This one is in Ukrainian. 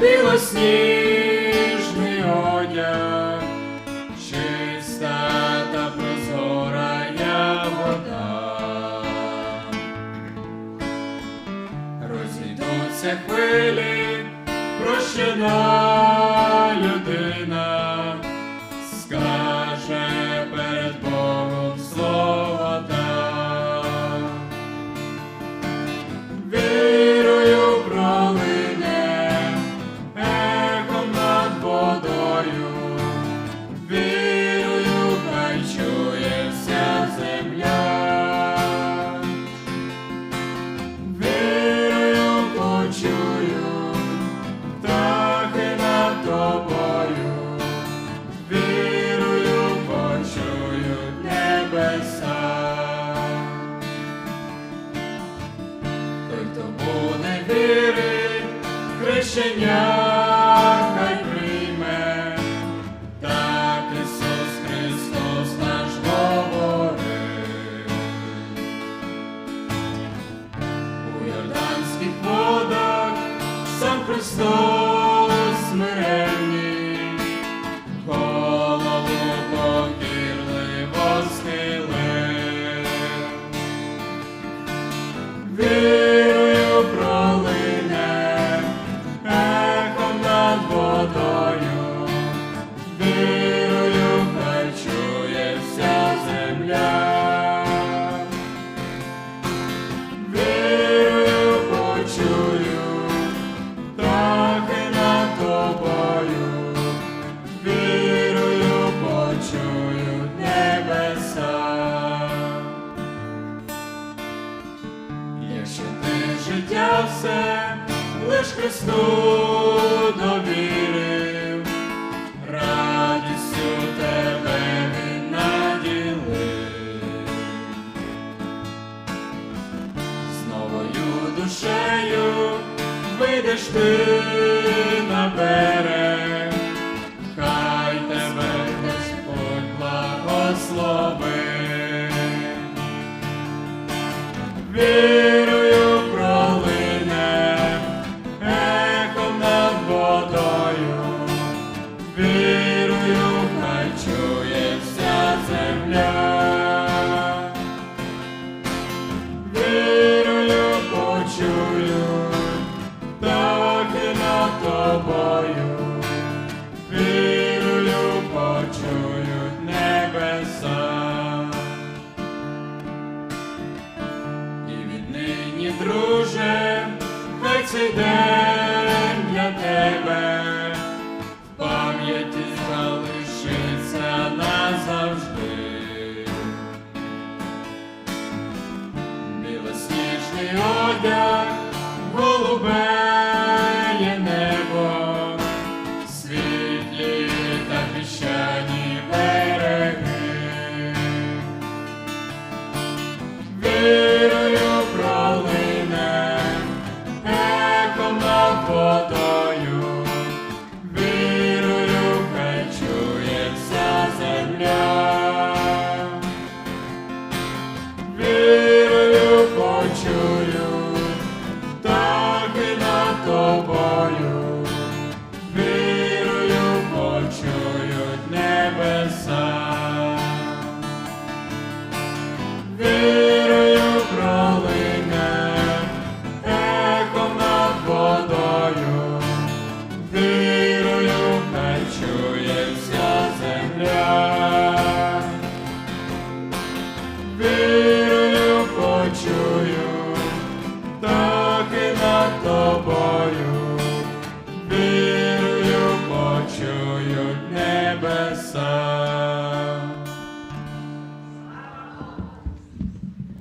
білосніжний одяг, чиста та прозора я вода. Розійдуться хвилі, прощена людина, тобою, вірою почують небеса. Той, хто буде вірить, хрещення хай прийме, так Ісус Христос наш говорив. У Йорданських водах сам Христос смиренний, життя все лиш Христу довірив, радістю тебе він наділив. З новою душею вийдеш ти на берег, хай тебе Господь благословить. Почую, птахи голубеє небо, світлі та піщані береги. Vive